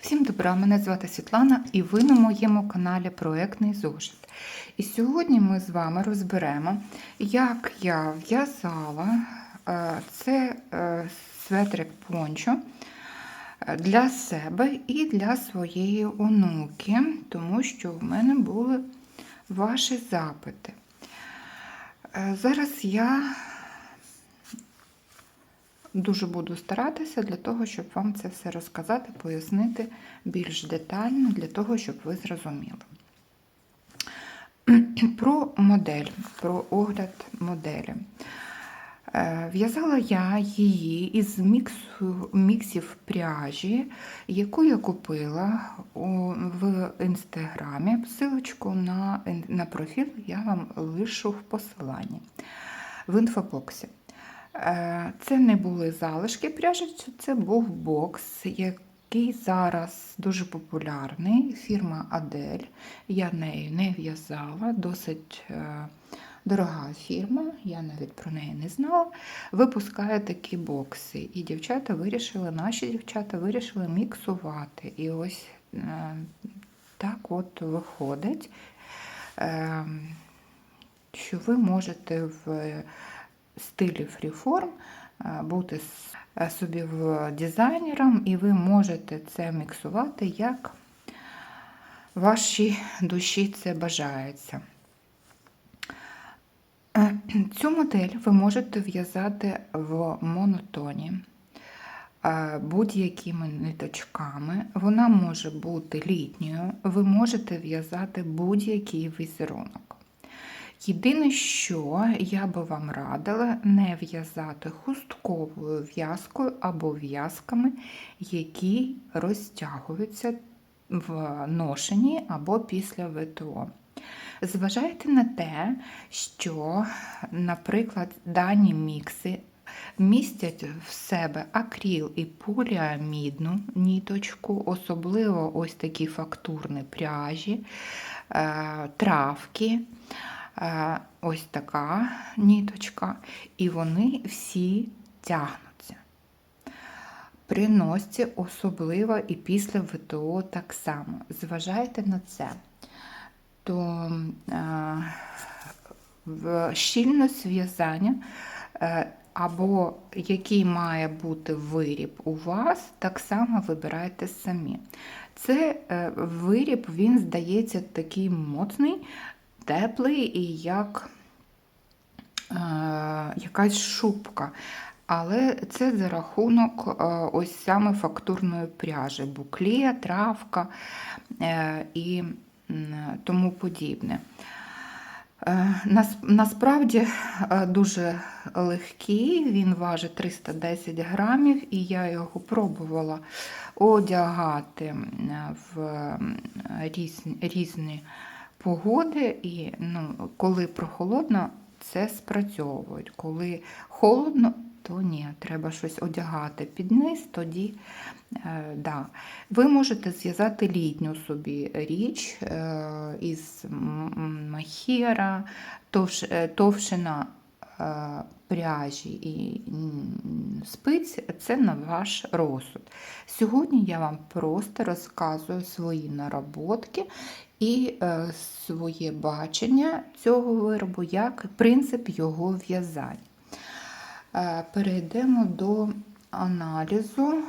Всім добра, мене звати Світлана і ви на моєму каналі Проектний зошит. І сьогодні ми з вами розберемо, як я в'язала е, це е, светрик пончо е, для себе і для своєї онуки, тому що в мене були ваші запити. Е, Зараз я Дуже буду старатися для того, щоб вам це все розказати, пояснити більш детально, для того, щоб ви зрозуміли. Про модель, про огляд моделі. Е, В'язала я її із міксу, міксів пряжі, яку я купила в інстаграмі. Силочку на, на профіль я вам лишу в посиланні в інфобоксі. Е, Це не були залишки пряжі, це був бокс, який зараз дуже популярний. Фірма Адель. Я нею не в'язала, досить е, дорога фірма, я навіть про неї не знала. Випускає такі бокси. І дівчата вирішили, наші дівчата вирішили міксувати. І ось е, так от виходить, е, що ви можете в стилі фріформ, е, бути собі дизайнером, і ви можете це міксувати, як вашій душі це бажається. Цю модель ви можете в'язати в монотоні е, будь-якими ниточками. Вона може бути літньою, ви можете в'язати будь-який візерунок. Єдине, що я би вам радила не в'язати хустковою в'язкою або в'язками, які розтягуються в ношенні або після ВТО. Зважайте на те, що, наприклад, дані мікси містять в себе акріл і поліамідну ніточку, особливо ось такі фактурні пряжі, е, травки. Е, ось така ніточка, і вони всі тягнуться. При носці особливо і після ВТО так само. Зважайте на це. То в щільність в'язання е, або який має бути виріб у вас, так само вибирайте самі. Це е, виріб, він здається такий моцний, теплий і як е, якась шубка. Але це за рахунок ось саме фактурної пряжі, букле, травка і тому подібне. Е, Насправді е, дуже легкий, він важить 310 грамів, і я його пробувала одягати в різні, різні погоди, і ну, коли прохолодно, це спрацьовують. Коли холодно, то ні, треба щось одягати під низ, тоді е, да. Ви можете зв'язати літню собі річ е, із махера, товш, е, товщина е, пряжі і спиць це на ваш розсуд. Сьогодні я вам просто розказую свої нароботки і е, своє бачення цього виробу, як принцип його в'язання. Е, Перейдемо до аналізу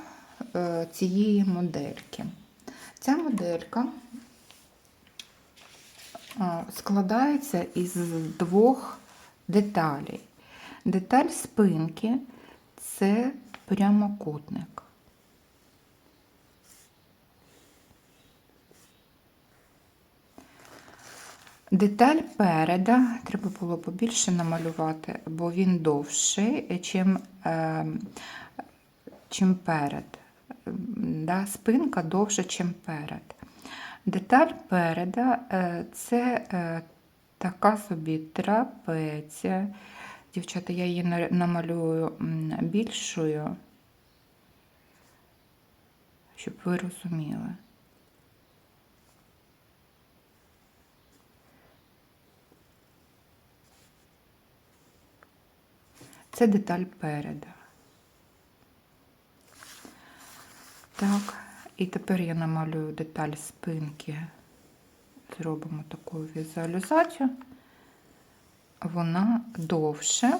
е, цієї модельки. Ця моделька е, складається із двох деталей. Деталь спинки це прямокутник. Деталь переда треба було побільше намалювати, бо він довший, чим, е, чим перед. Да, спинка довша, чим перед. Деталь переда е, це е, така собі трапеція. Дівчата, я її намалюю більшою, щоб ви розуміли. Це деталь переда. Так, і тепер я намалюю деталь спинки. Зробимо таку візуалізацію. Вона довше.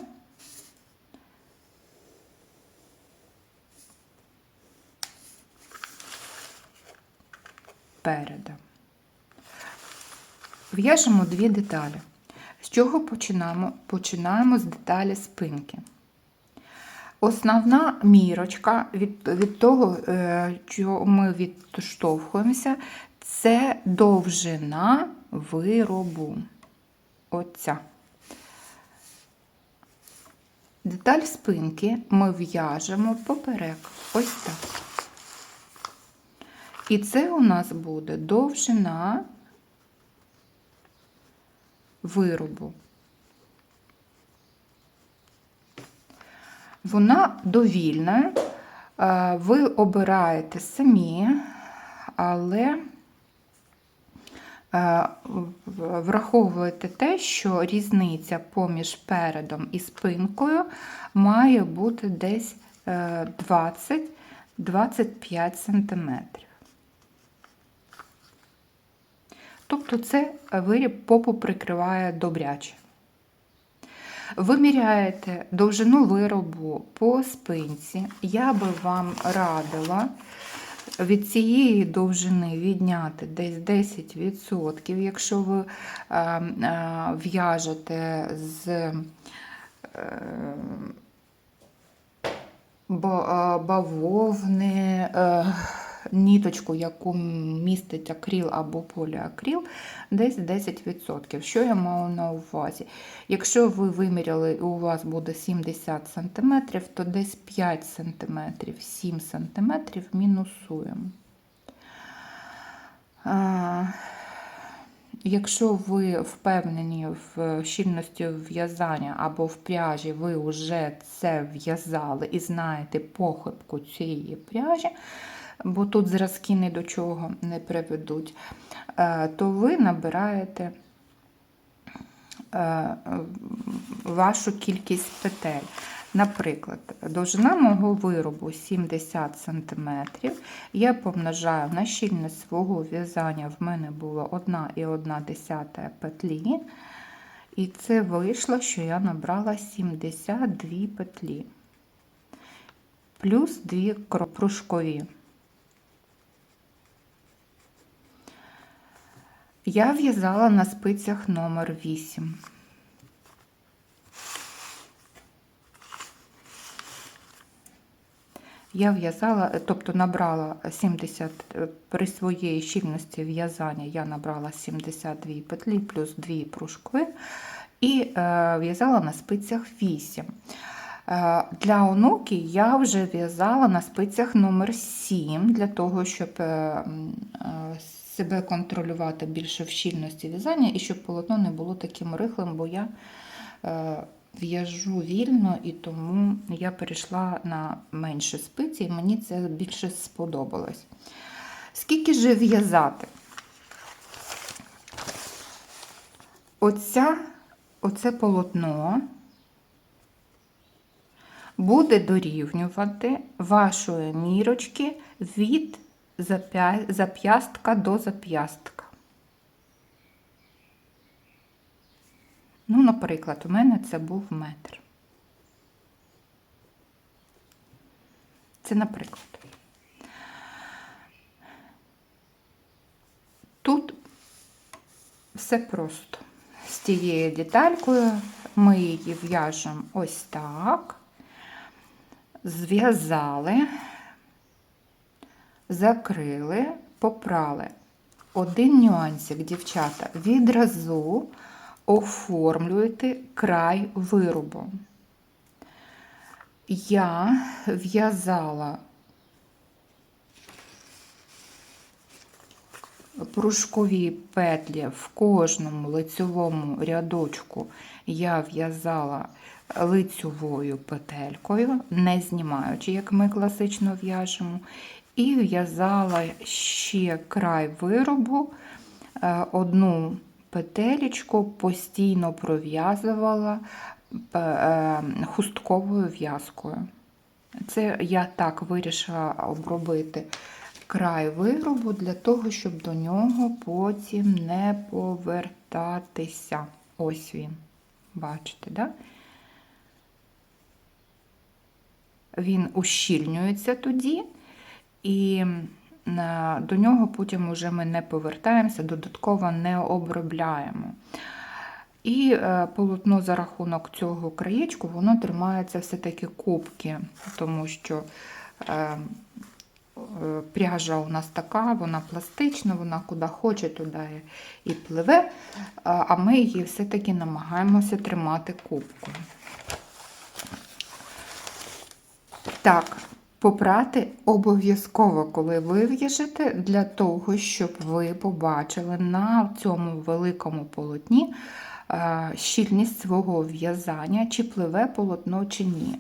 Переда. В'яжемо дві деталі. З чого починаємо? Починаємо з деталі спинки. Основна мірочка від, від того, е, що ми відштовхуємося, це довжина виробу. Оця. Деталь спинки ми в'яжемо поперек. Ось так. І це у нас буде довжина виробу. Вона довільна, е, ви обираєте самі, але е, враховуєте те, що різниця поміж передом і спинкою має бути десь е, 20-25 см. Тобто це виріб попу прикриває добряче. Виміряєте довжину виробу по спинці. Я би вам радила від цієї довжини відняти десь 10%, якщо ви е, е, в'яжете з е, ба- бавовни, ніточку, яку містить акріл або поліакріл, десь 10%. Що я маю на увазі? Якщо ви виміряли і у вас буде 70 см, то десь 5 см, 7 см мінусуємо. Якщо ви впевнені в щільності в'язання або в пряжі, ви вже це в'язали і знаєте похибку цієї пряжі, бо тут зразки ні до чого не приведуть, е, то ви набираєте е, вашу кількість петель. Наприклад, довжина мого виробу 70 см. Я помножаю на щільність свого в'язання, в мене було 1,1 петлі. І це вийшло, що я набрала 72 петлі. Плюс 2 пружкові. Я в'язала на спицях номер 8. Я в'язала, тобто набрала 70 е, при своїй щільності в'язання я набрала 72 петлі плюс 2 пружки і е, в'язала на спицях 8. Е, Для онуки я вже в'язала на спицях номер 7 для того, щоб е, е, себе контролювати більше в щільності в'язання і щоб полотно не було таким рихлим, бо я е, в'яжу вільно і тому я перейшла на менші спиці, і мені це більше сподобалось. Скільки же в'язати? Оця, оце полотно буде дорівнювати вашої мірочки від зап'ястка до зап'ястка. Ну, наприклад, у мене це був метр. Це наприклад. Тут все просто. З тією деталькою ми її в'яжемо ось так, зв'язали, закрили, попрали. Один нюансик, дівчата, відразу оформлюєте край виробу. Я в'язала пружкові петлі в кожному лицьовому рядочку я в'язала лицьовою петелькою, не знімаючи, як ми класично в'яжемо, і в'язала ще край виробу, е, одну петелечку постійно пров'язувала е, хустковою в'язкою. Це я так вирішила обробити край виробу для того, щоб до нього потім не повертатися. Ось він. Бачите, да? Він ущільнюється тоді, і до нього потім уже ми не повертаємося, додатково не обробляємо. І е, полотно за рахунок цього краєчку, воно тримається все-таки кубки, тому що е, е, пряжа у нас така, вона пластична, вона куди хоче, туди і пливе, а ми її все-таки намагаємося тримати кубкою. Так, попрати обов'язково, коли ви в'яжете, для того, щоб ви побачили на цьому великому полотні е, щільність свого в'язання, чи пливе полотно, чи ні.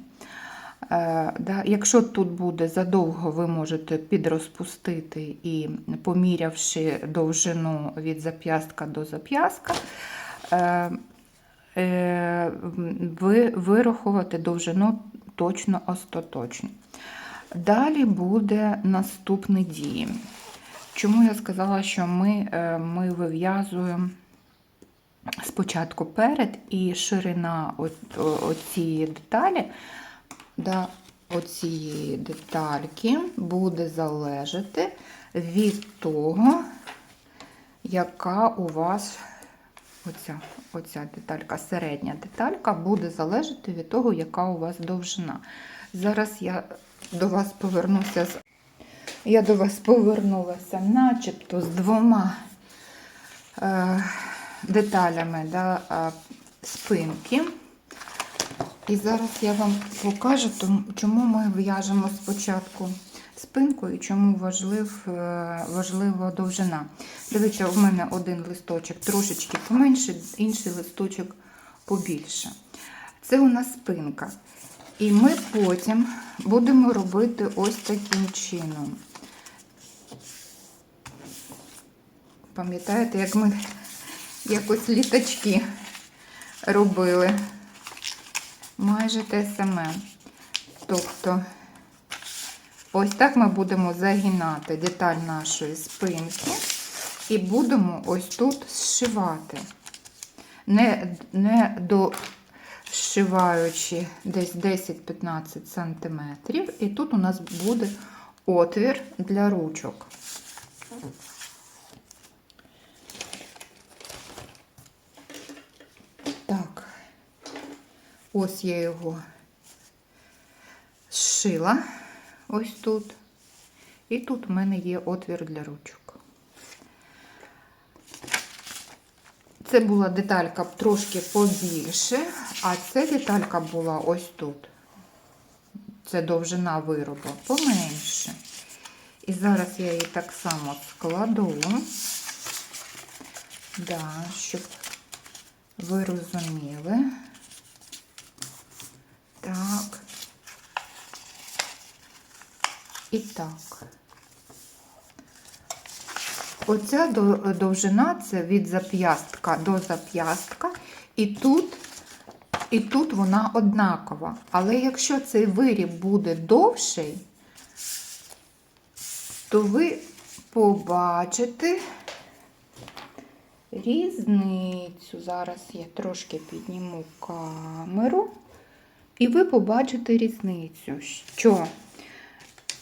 Е, Якщо тут буде задовго, ви можете підрозпустити і, помірявши довжину від зап'ястка до зап'ястка, е, вирахувати довжину точно остаточно. Далі буде наступні дії. Чому я сказала, що ми, е, ми вив'язуємо спочатку перед і ширина оцієї деталі, да, оцієї детальки буде залежати від того, яка у вас оця, оця деталька, середня деталька буде залежати від того, яка у вас довжина. Зараз я до вас повернуся з. Я до вас повернулася начебто з двома е, деталями да, спинки. І зараз я вам покажу, чому ми в'яжемо спочатку спинку і чому важлив, е, важлива довжина. Дивіться, у мене один листочок трошечки поменше, інший листочок побільше. Це у нас спинка. І ми потім будемо робити ось таким чином. Пам'ятаєте, як ми якось літачки робили? Майже те саме. Тобто, ось так ми будемо загинати деталь нашої спинки і будемо ось тут зшивати. Не, не дошиваючи десь 10-15 см. І тут у нас буде отвір для ручок. Так. Ось я його зшила ось тут. І тут у мене є отвір для ручок. Це була деталька трошки побільше, а ця деталька була ось тут. Це довжина виробу поменше. І зараз я її так само складу, да, щоб ви розуміли. Так. І так. Оця довжина це від зап'ястка до зап'ястка, і тут, і тут вона однакова. Але якщо цей виріб буде довший, то ви побачите різницю. Зараз я трошки підніму камеру. І ви побачите різницю, що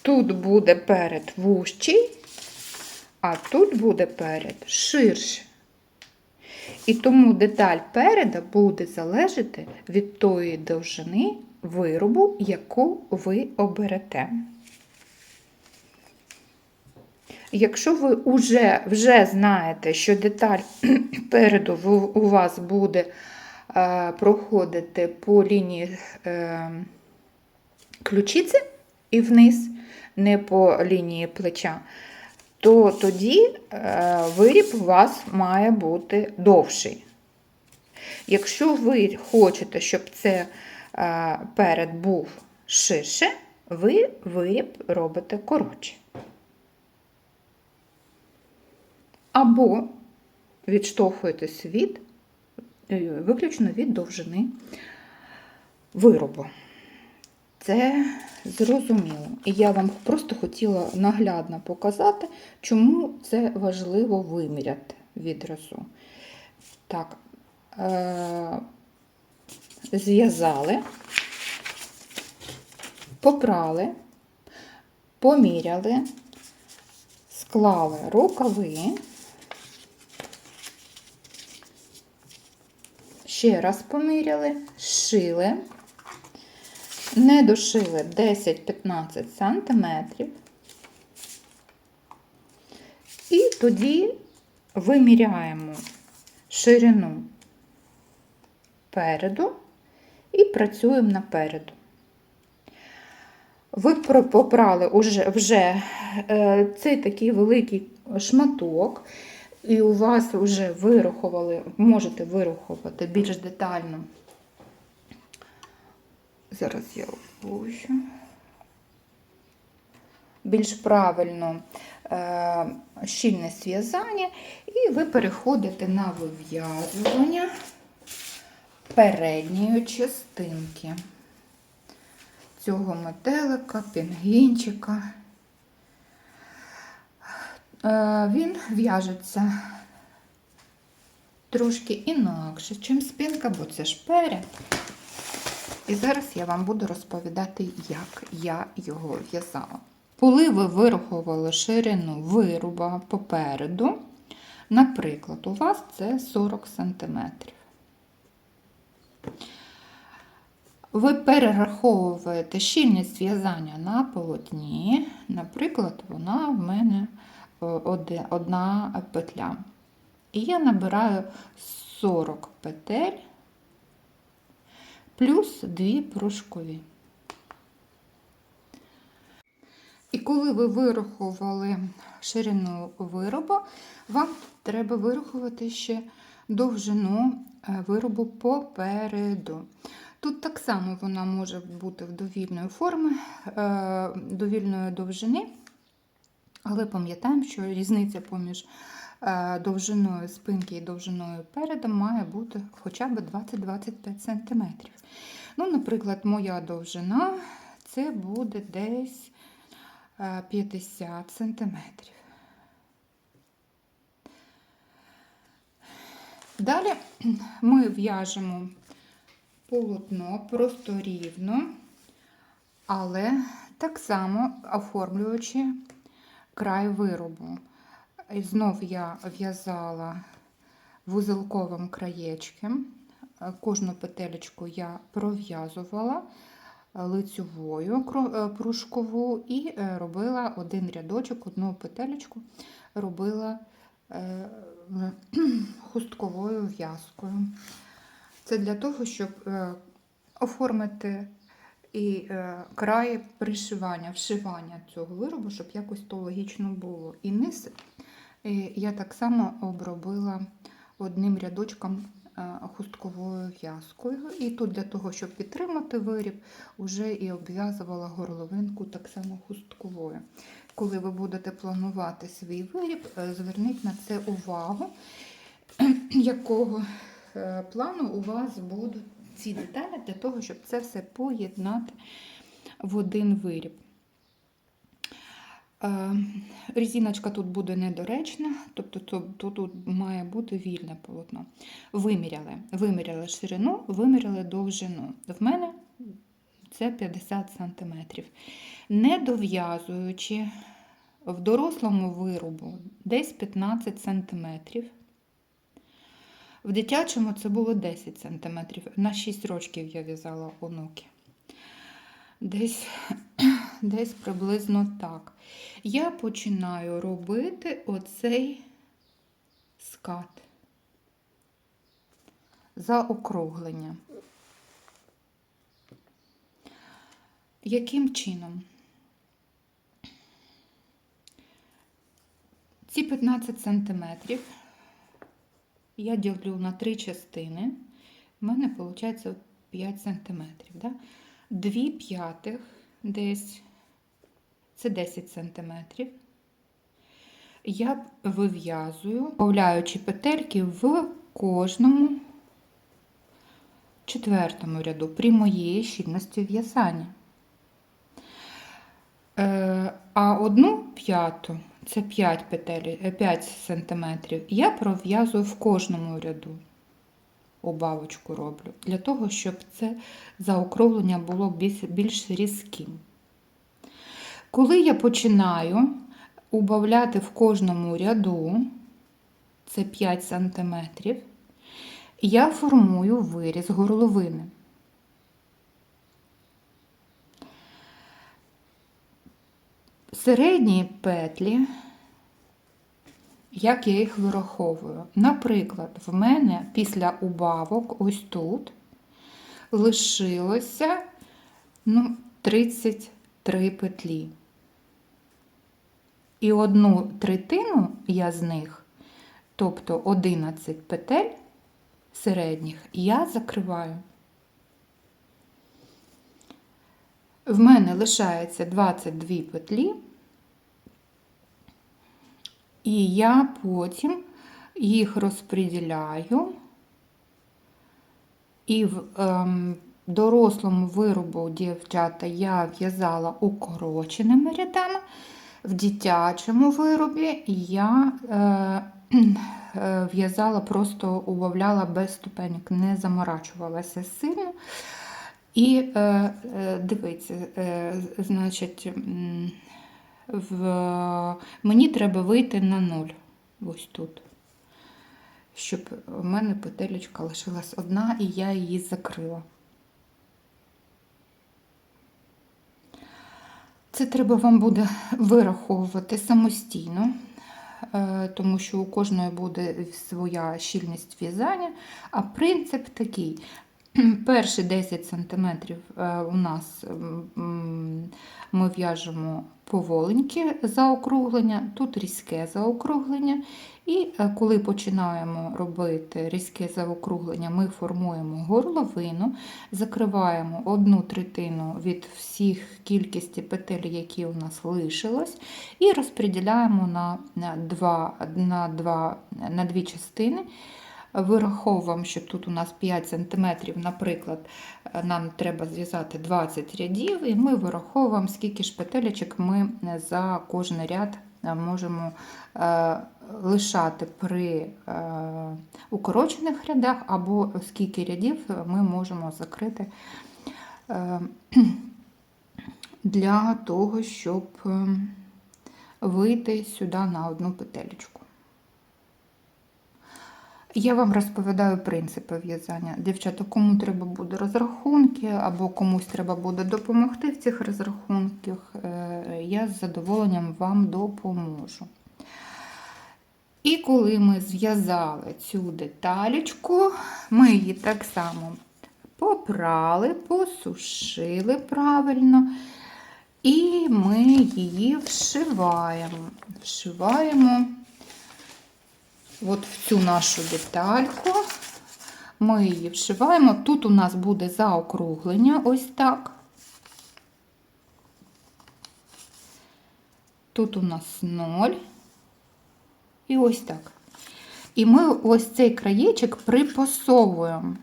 тут буде перед вущий, а тут буде перед ширше. І тому деталь переда буде залежати від тої довжини виробу, яку ви оберете. Якщо ви вже, вже знаєте, що деталь переду у вас буде е, проходити по лінії е, ключиці і вниз, не по лінії плеча, то тоді е, виріб у вас має бути довший. Якщо ви хочете, щоб це е, перед був ширше, ви виріб робите коротше. Або відштовхуєтесь від, е, виключно від довжини виробу. Це зрозуміло. І я вам просто хотіла наглядно показати, чому це важливо виміряти відразу. Так, е- зв'язали, попрали, поміряли, склали рукави. Ще раз поміряли, шили, не дошили 10-15 см. І тоді виміряємо ширину переду і працюємо напереду. Ви попрали вже е, цей такий великий шматок, і у вас вже вирахували, можете вирахувати більш детально. Зараз я опущу. Більш правильно е, щільне зв'язання, і ви переходите на вив'язування передньої частинки цього метелика, пінгвінчика. Е, Він в'яжеться трошки інакше, чим спинка, бо це ж перед. І зараз я вам буду розповідати, як я його в'язала. Коли ви вирахували ширину вируба попереду, наприклад, у вас це 40 см. Ви перераховуєте щільність в'язання на полотні. Наприклад, вона в мене е, одна петля. І я набираю 40 петель плюс 2 пружкові. І коли ви вирахували ширину виробу, вам треба вирахувати ще довжину е, виробу попереду. Тут так само вона може бути в довільної форми, е, довільної довжини, але пам'ятаємо, що різниця поміж довжиною спинки і довжиною переду має бути хоча б 20-25 см. Ну, наприклад, моя довжина це буде десь е, 50 см. Далі ми в'яжемо полотно просто рівно, але так само оформлюючи край виробу. І знов я в'язала вузелковим краєчком. Кожну петелечку я пров'язувала лицьовою кру- е, пружкову і е, робила один рядочок, одну петелечку робила е, хустковою в'язкою. Це для того, щоб оформити і край пришивання, вшивання цього виробу, щоб якось то логічно було. І низ я так само обробила одним рядочком е, хустковою в'язкою. І тут для того, щоб підтримати виріб, вже і обв'язувала горловинку так само хустковою. Коли ви будете планувати свій виріб, е, зверніть на це увагу, якого е, плану у вас будуть ці деталі для того, щоб це все поєднати в один виріб. Е, Резиночка тут буде недоречна, тобто тут, тут має бути вільне полотно. Виміряли, виміряли ширину, виміряли довжину. В мене це 50 см. Не дов'язуючи в дорослому виробу десь 15 см. В дитячому це було 10 см. На 6 років я в'язала онуки. Десь, десь приблизно так. Я починаю робити оцей скат. Заокруглення. Яким чином? Ці 15 сантиметрів я ділю на три частини. У мене виходить 5 сантиметрів. Да? Дві п'ятих десь це 10 сантиметрів. Я вив'язую, вставляючи петельки в кожному четвертому ряду при моїй щільності в'язання. Е, А одну п'яту, це 5 петель, е, 5 см, я пров'язую в кожному ряду. Убавочку роблю, для того, щоб це заокруглення було більш різким. Коли я починаю убавляти в кожному ряду, це 5 см, я формую виріз горловини. Середні петлі, як я їх вираховую? Наприклад, в мене після убавок ось тут лишилося ну, 33 петлі. І одну третину я з них, тобто 11 петель середніх, я закриваю. В мене лишається 22 петлі, і я потім їх розподіляю. І в ем, дорослому виробу дівчата я в'язала укороченими рядами, в дитячому виробі я е, е, в'язала, просто убавляла без ступенек, не заморачувалася сильно. І е, е, дивіться, е, значить, в, мені треба вийти на нуль. Ось тут. Щоб в мене петелечка лишилась одна, і я її закрила. Це треба вам буде вираховувати самостійно, е, тому що у кожної буде своя щільність в'язання, а принцип такий. Перші 10 см у нас ми в'яжемо поволеньке заокруглення, тут різке заокруглення. І е, коли починаємо робити різке заокруглення, ми формуємо горловину, закриваємо одну третину від всіх кількості петель, які у нас лишилось, і розподіляємо на, два, на, два, на дві частини. Вираховуємо, що тут у нас 5 см, наприклад, нам треба зв'язати 20 рядів, і ми вираховуємо, скільки ж петелечок ми за кожен ряд можемо е, лишати при е, укорочених рядах, або скільки рядів ми можемо закрити е, для того, щоб вийти сюди на одну петелечку. Я вам розповідаю принципи в'язання. Дівчата, кому треба буде розрахунки, або комусь треба буде допомогти в цих розрахунках, е, я з задоволенням вам допоможу. І коли ми зв'язали цю деталечку, ми її так само попрали, посушили правильно, і ми її вшиваємо. Вшиваємо. От в цю нашу детальку ми її вшиваємо. Тут у нас буде заокруглення, ось так. Тут у нас 0. І ось так. І ми ось цей краєчок припасовуємо.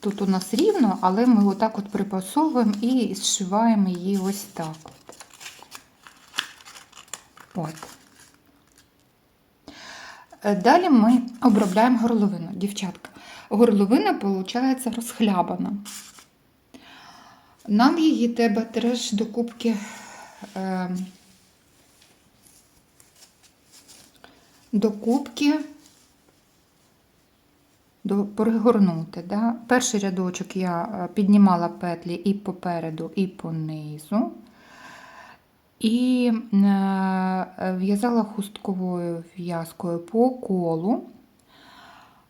Тут у нас рівно, але ми отак от припасовуємо і зшиваємо її ось так. От. Е, Далі ми обробляємо горловину, дівчатка. Горловина, виходить, розхлябана. Нам її треба теж до кубки е, до до, пригорнути. Да? Перший рядочок я е, піднімала петлі і попереду, і понизу. І е, в'язала хустковою в'язкою по колу,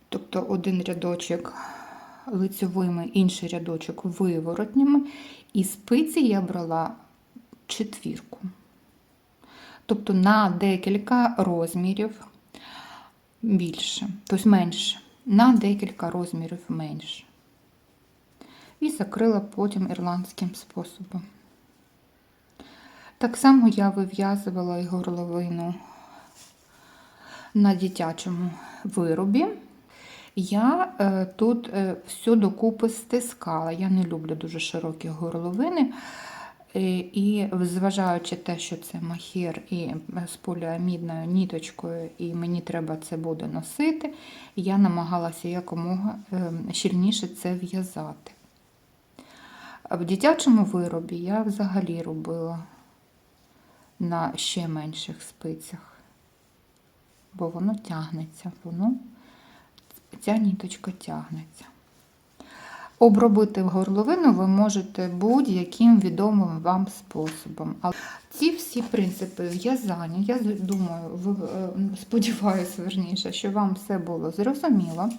тобто один рядочок лицевими, інший рядочок виворотніми, і спиці я брала четвірку. Тобто на декілька розмірів більше, тобто менше, на декілька розмірів менше. І закрила потім ірландським способом. Так само я вив'язувала і горловину на дитячому виробі. Я е, тут е, все докупи стискала. Я не люблю дуже широкі горловини. Е, І зважаючи те, що це махір і з поліамідною ніточкою, і мені треба це буде носити, я намагалася якомога щільніше це в'язати. В дитячому виробі я взагалі робила на ще менших спицях, бо воно тягнеться, воно, ця ніточка тягнеться. Обробити горловину ви можете будь-яким відомим вам способом. Але ці всі принципи в'язання, я думаю, е, сподіваюся, верніше, що вам все було зрозуміло.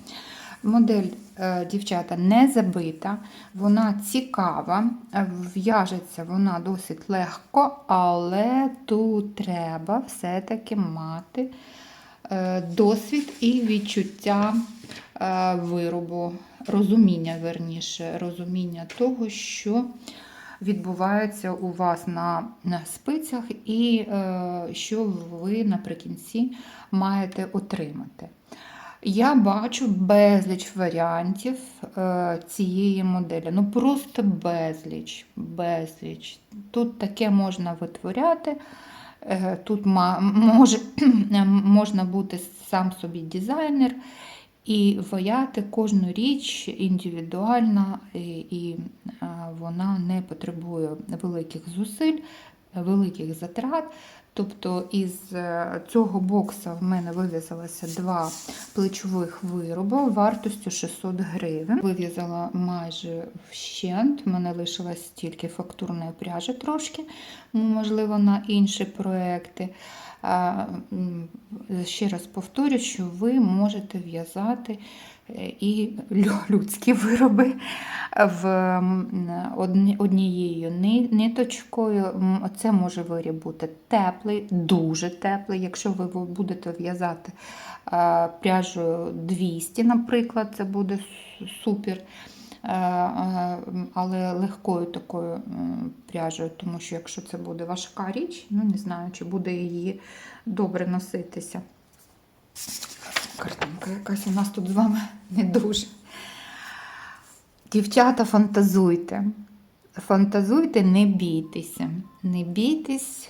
Модель е, дівчата не забита, вона цікава, е, в'яжеться вона досить легко, але тут треба все-таки мати е, досвід і відчуття виробу, розуміння, верніше, розуміння того, що відбувається у вас на, спицях, і що ви наприкінці маєте отримати. Я бачу безліч варіантів е, цієї моделі. Ну просто безліч, безліч. Тут таке можна витворяти. Е, Тут може, можна бути сам собі дизайнер і ваяти кожну річ індивідуально, і, і е, вона не потребує великих зусиль, великих затрат. Тобто із е, цього бокса в мене вив'язалося два плечових вироби вартістю 600 гривень. Вив'язала майже вщент, в мене лишилось тільки фактурної пряжі трошки, ну, можливо, на інші проекти. Ще раз повторю, що ви можете в'язати і людські вироби в однією ниточкою. Це може виріб бути теплий, дуже теплий. Якщо ви будете в'язати е, пряжею 200, наприклад, це буде супер. Е, е, Але легкою такою пряжею, тому що якщо це буде важка річ, ну не знаю, чи буде її добре носитися. Картинка якась у нас тут з вами не дуже. Дівчата, фантазуйте. Фантазуйте, не бійтеся. Не бійтесь